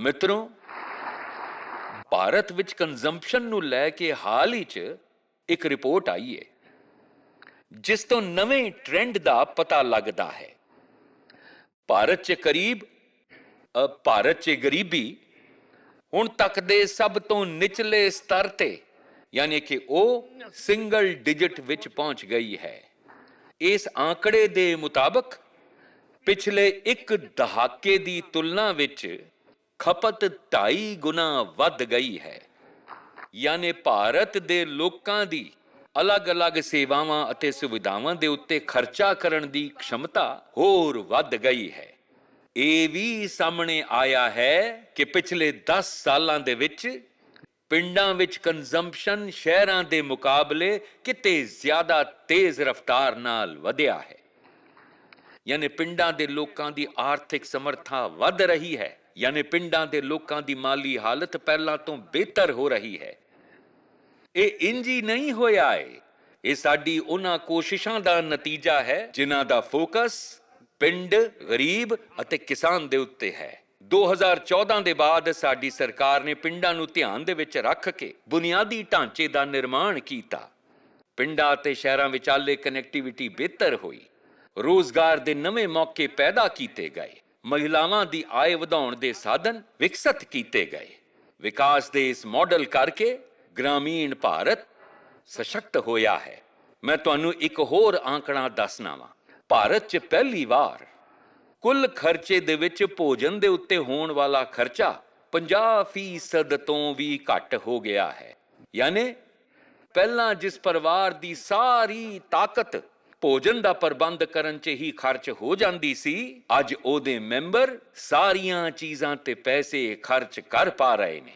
ਮਿੱਤਰੋ, ਭਾਰਤ ਵਿੱਚ ਕੰਜ਼ੰਪਸ਼ਨ ਨੂੰ ਲੈ ਕੇ ਹਾਲ ਹੀ 'ਚ ਇੱਕ ਰਿਪੋਰਟ ਆਈ ਹੈ ਜਿਸ ਤੋਂ ਨਵੇਂ ਟ੍ਰੈਂਡ ਦਾ ਪਤਾ ਲੱਗਦਾ ਹੈ। ਭਾਰਤ 'ਚ ਕਰੀਬ ਭਾਰਤ 'ਚ ਗਰੀਬੀ ਹੁਣ ਤੱਕ ਦੇ ਸਭ ਤੋਂ ਨਿਚਲੇ ਸਤਰ ਤੇ, ਯਾਨੀ ਕਿ ਉਹ ਸਿੰਗਲ ਡਿਜਿਟ ਵਿੱਚ ਪਹੁੰਚ ਗਈ ਹੈ। ਇਸ ਆંકੜੇ ਦੇ ਮੁਤਾਬਕ ਪਿਛਲੇ ਇੱਕ ਦਹਾਕੇ ਦੀ ਤੁਲਨਾ ਵਿੱਚ ਖਪਤ 2.5 ਗੁਣਾ ਵੱਧ ਗਈ ਹੈ। ਯਾਨੀ ਭਾਰਤ ਦੇ ਲੋਕਾਂ ਦੀ ਅਲੱਗ-ਅਲੱਗ ਸੇਵਾਵਾਂ ਅਤੇ ਸੁਵਿਧਾਵਾਂ ਦੇ ਉੱਤੇ ਖਰਚਾ ਕਰਨ ਦੀ ਖਮਤਾ ਹੋਰ ਵੱਧ ਗਈ ਹੈ। ਇਹ ਵੀ ਸਾਹਮਣੇ ਆਇਆ ਹੈ ਕਿ ਪਿਛਲੇ 10 ਸਾਲਾਂ ਦੇ ਵਿੱਚ ਪਿੰਡਾਂ ਵਿੱਚ ਕੰਜ਼ੰਪਸ਼ਨ ਸ਼ਹਿਰਾਂ ਦੇ ਮੁਕਾਬਲੇ ਕਿਤੇ ਜ਼ਿਆਦਾ ਤੇਜ਼ ਰਫ਼ਤਾਰ ਨਾਲ ਵਧਿਆ ਹੈ। ਯਾਨੀ ਪਿੰਡਾਂ ਦੇ ਲੋਕਾਂ ਦੀ ਆਰਥਿਕ ਸਮਰੱਥਾ ਵੱਧ ਰਹੀ ਹੈ। ਯਾਨੀ ਪਿੰਡਾਂ ਦੇ ਲੋਕਾਂ ਦੀ ਮਾਲੀ ਹਾਲਤ ਪਹਿਲਾਂ ਤੋਂ ਬਿਹਤਰ ਹੋ ਰਹੀ ਹੈ। ਇਹ ਇੰਜ ਹੀ ਨਹੀਂ ਹੋਇਆ ਏ। ਇਹ ਸਾਡੀ ਉਹਨਾਂ ਕੋਸ਼ਿਸ਼ਾਂ ਦਾ ਨਤੀਜਾ ਹੈ ਜਿਨ੍ਹਾਂ ਦਾ ਫੋਕਸ ਪਿੰਡ, ਗਰੀਬ ਅਤੇ ਕਿਸਾਨ ਦੇ ਉੱਤੇ ਹੈ। 2014 ਦੇ ਬਾਅਦ ਸਾਡੀ ਸਰਕਾਰ ਨੇ ਪਿੰਡਾਂ ਨੂੰ ਧਿਆਨ ਦੇ ਵਿੱਚ ਰੱਖ ਕੇ ਬੁਨਿਆਦੀ ਢਾਂਚੇ ਦਾ ਨਿਰਮਾਣ ਕੀਤਾ। ਪਿੰਡਾਂ ਅਤੇ ਸ਼ਹਿਰਾਂ ਵਿਚਾਲੇ ਕਨੈਕਟੀਵਿਟੀ ਬਿਹਤਰ ਹੋਈ। ਰੋਜ਼ਗਾਰ ਦੇ ਨਵੇਂ ਮੌਕੇ ਪੈਦਾ ਕੀਤੇ ਗਏ। ਮਹਿਲਾਵਾਂ ਦੀ ਆਏ ਵਧਾਉਣ ਦੇ ਸਾਧਨ ਵਿਕਸਿਤ ਕੀਤੇ ਗਏ। ਵਿਕਾਸ ਦੇ ਇਸ ਮਾਡਲ ਕਰਕੇ ਗ੍ਰਾਮੀਣ ਭਾਰਤ ਸਸ਼ਕਤ ਹੋਇਆ ਹੈ। ਮੈਂ ਤੁਹਾਨੂੰ ਇੱਕ ਹੋਰ ਆંકੜਾ ਦੱਸਣਾ ਵਾਂ। ਭਾਰਤ 'ਚ ਪਹਿਲੀ ਵਾਰ ਕੁੱਲ ਖਰਚੇ ਦੇ ਵਿੱਚ ਭੋਜਨ ਦੇ ਉੱਤੇ ਹੋਣ ਵਾਲਾ ਖਰਚਾ 50% ਤੋਂ ਵੀ ਘੱਟ ਹੋ ਗਿਆ ਹੈ। ਯਾਨੀ ਪਹਿਲਾਂ ਜਿਸ ਪਰਿਵਾਰ ਦੀ ਸਾਰੀ ਤਾਕਤ ਭੋਜਨ ਦਾ ਪ੍ਰਬੰਧ ਕਰਨ 'ਚ ਹੀ ਖਰਚ ਹੋ ਜਾਂਦੀ ਸੀ, ਅੱਜ ਉਹਦੇ ਮੈਂਬਰ ਸਾਰੀਆਂ ਚੀਜ਼ਾਂ ਤੇ ਪੈਸੇ ਖਰਚ ਕਰ ਪਾ ਰਹੇ ਨੇ।